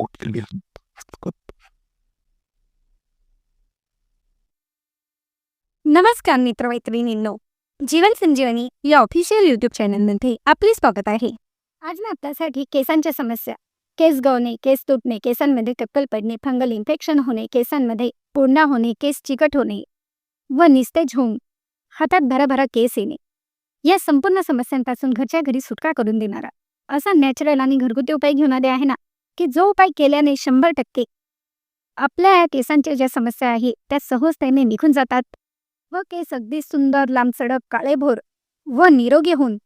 उठलेली नमस्कार मित्रमैत्रिणींनो. जीवन संजीवनी या official YouTube चॅनलमध्ये आपले स्वागत आहे. आज मी आपल्यासाठी केसांच्या समस्या केस गळणे केस तुटणे केसांमध्ये टक्कल पडणे फंगल इन्फेक्शन होणे केसांमध्ये पुरणा होणे केस चिकट होणे व निस्तेज होऊन हातात भराभरा केस येणे. या संपूर्ण समस्यांपासून घरच्या घरी सुटका करून देणारा असा नॅचरल आणि घरगुती उपाय घेऊन आले आहे ना? की जो उपाय केल्याने शंभर टक्के आपल्या या केसांच्या ज्या समस्या आहे त्या सहजतेने निघून जातात व केस अगदी सुंदर लांबसडक काळेभोर व निरोगी होऊन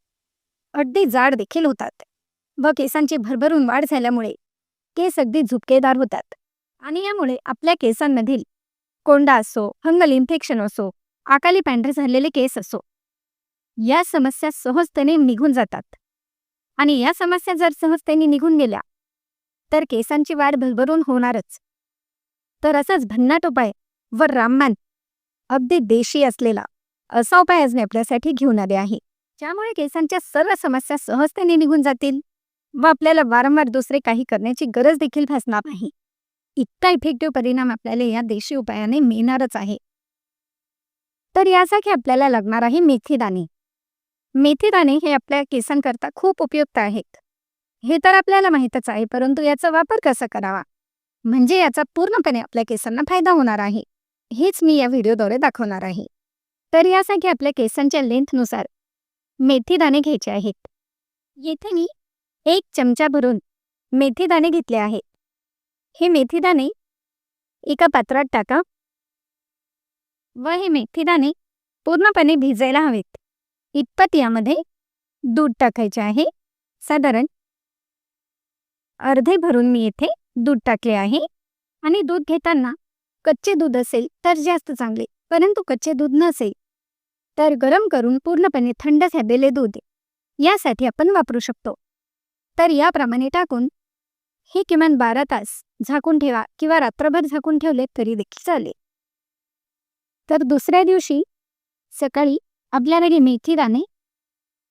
अगदी जाड देखील होतात व केसांची भरभरून वाढ झाल्यामुळे केस अगदी झुपकेदार होतात. आणि यामुळे आपल्या केसांमधील कोंडा असो हंगल इन्फेक्शन असो आकाली पांढरे झालेले केस असो या समस्या सहजतेने निघून जातात. आणि या समस्या जर सहजतेने निघून गेल्या तर केसांची वाढ भरभरून होणारच. तर असंच भन्नाट उपाय व राममान अगदी देशी असलेला असा उपाय आज मी आपल्यासाठी घेऊन आले आहे. ज्यामुळे केसांच्या सर्व समस्या सहजतेने निघून जातील व आपल्याला वारंवार दुसरे काही करण्याची गरज देखील भासणार नाही. इतका इफेक्टिव्ह परिणाम आपल्याला या देशी उपायाने मिळणारच आहे. तर यासाठी आपल्याला लागणार आहे मेथीदाणे. मेथीदाणे हे आपल्या केसांकरता खूप उपयुक्त आहेत. हे तर आपल्याला माहीतच आहे परंतु याचा वापर कसा करावा? म्हणजे याचा पूर्णपणे आपल्या केसांना फायदा होणार आहे. हेच मी या व्हिडिओद्वारे दाखवणार आहे. तर यासाठी आपल्या केसांच्या लेंथनुसार मेथी दाणे घ्यायचे आहेत. येथे मी एक चमचा भरून मेथी दाणे घेतले आहेत. हे मेथी दाणे एका पात्रात टाका व हे मेथी दाणे पूर्णपणे भिजायला हवेत. इतपत यामध्ये दूध टाकायचे आहे. साधारण अर्धे भरून मी येथे दूध टाकले आहे. आणि दूध घेताना कच्चे दूध असेल तर जास्त चांगले परंतु कच्चे दूध नसेल तर गरम करून पूर्णपणे थंड झालेले दूध यासाठी आपण वापरू शकतो. तर याप्रमाणे टाकून हे किमान बारा तास झाकून ठेवा किंवा रात्रभर झाकून ठेवले तरी देखील चालेल. तर दुसऱ्या दिवशी सकाळी आपल्याला हे मेथी दाणे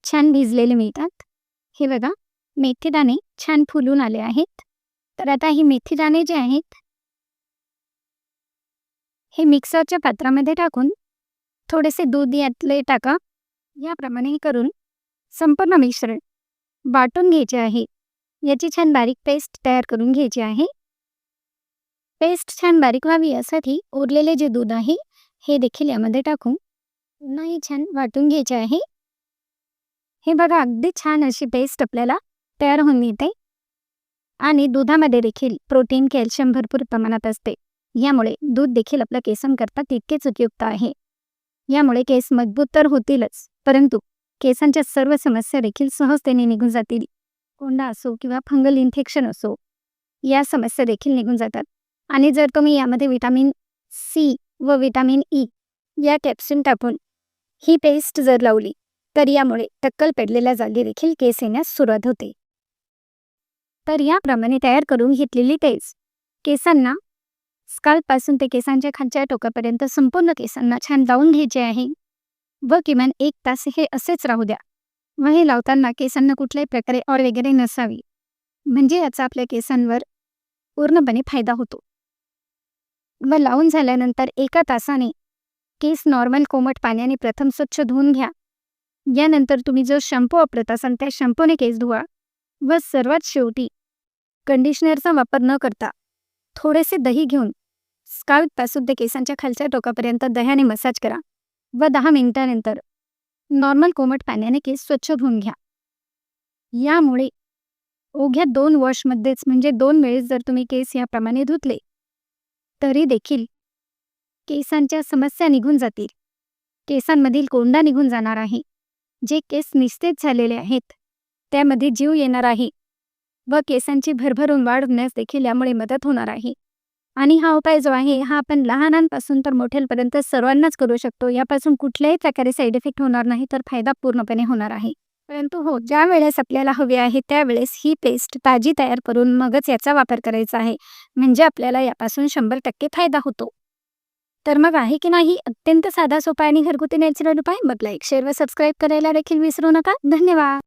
छान भिजलेले मिळतात. हे बघा. मेथीदाणे छान फुलून आले आहेत. तर आता ही मेथीदाणे जे आहेत हे मिक्सरच्या पात्रामध्ये टाकून थोडेसे दूध यातले टाका. याप्रमाणे करून संपूर्ण मिश्रण वाटून घ्यायचे आहे. याची छान बारीक पेस्ट तयार करून घ्यायची आहे. पेस्ट छान बारीक व्हावी यासाठी उरलेले जे दूध आहे हे देखील यामध्ये टाकून पुन्हा छान वाटून घ्यायचे आहे. हे बघा अगदी छान अशी पेस्ट आपल्याला तयार होऊन मिळते आणि दुधामध्ये देखील प्रोटीन कॅल्शियम भरपूर प्रमाणात असते. यामुळे दूध देखील आपल्या केसांकरता तितकेच उपयुक्त आहे. यामुळे केस मजबूत तर होतीलच परंतु केसांच्या सर्व समस्या देखील सहजतेने निघून जातील. कोंडा असो किंवा फंगल इन्फेक्शन असो या समस्या देखील निघून जातात. आणि जर तुम्ही यामध्ये विटामिन सी व विटामिन ई e या कॅप्सूल टाकून ही पेस्ट जर लावली तर यामुळे टक्कल पेडलेल्या जागी देखील केस येण्यास सुरुवात होते. तर याप्रमाणे तयार करून घेतलेली तेच. केसांना स्काल्पपासून ते केसांच्या खालच्या टोकापर्यंत संपूर्ण केसांना छान लावून घ्यायचे आहे. व किमान एक तास हे असेच राहू द्या. व हे लावताना केसांना कुठल्याही प्रकारे ऑर वगैरे नसावी. म्हणजे याचा आपल्या केसांवर पूर्णपणे फायदा होतो. व लावून झाल्यानंतर एका तासाने केस नॉर्मल कोमट पाण्याने प्रथम स्वच्छ धुवून घ्या. यानंतर तुम्ही जो शॅम्पू वापरत असाल त्या शॅम्पूने केस धुवा. व सर्वात शेवटी कंडिशनरचा वापर न करता थोडेसे दही घेऊन स्काल्पपासून ते केसांच्या खालच्या टोकापर्यंत दह्याने मसाज करा व दहा मिनिटानंतर नॉर्मल कोमट पाण्याने केस स्वच्छ धुवून घ्या. यामुळे ओघ्या दोन वॉशमध्येच म्हणजे दोन वेळेस जर तुम्ही केस याप्रमाणे धुतले तरी देखील केसांच्या समस्या निघून जातील. केसांमधील कोंडा निघून जाणार आहे. जे केस निस्तेज झालेले आहेत त्यामध्ये जीव येणार आहे व केसांची भरभरून वाढ होण्यास देखील यामुळे मदत होणार आहे. आणि हा उपाय जो आहे हा आपण लहानांपासून तर मोठ्यांपर्यंत सर्वांनाच करू शकतो. यापासून कुठल्याही प्रकारे साईड इफेक्ट होणार नाही तर फायदा पूर्णपणे होणार आहे. परंतु हो ज्या वेळेस आपल्याला हवे आहे त्यावेळेस ही पेस्ट ताजी तयार करून मगच याचा वापर करायचा आहे. म्हणजे आपल्याला यापासून शंभर टक्के फायदा होतो. तर मग आहे की नाही? अत्यंत साधा सोपा आणि घरगुती नॅचरल उपाय. बघला एक शेअर व सबस्क्राईब करायला देखील विसरू नका. धन्यवाद!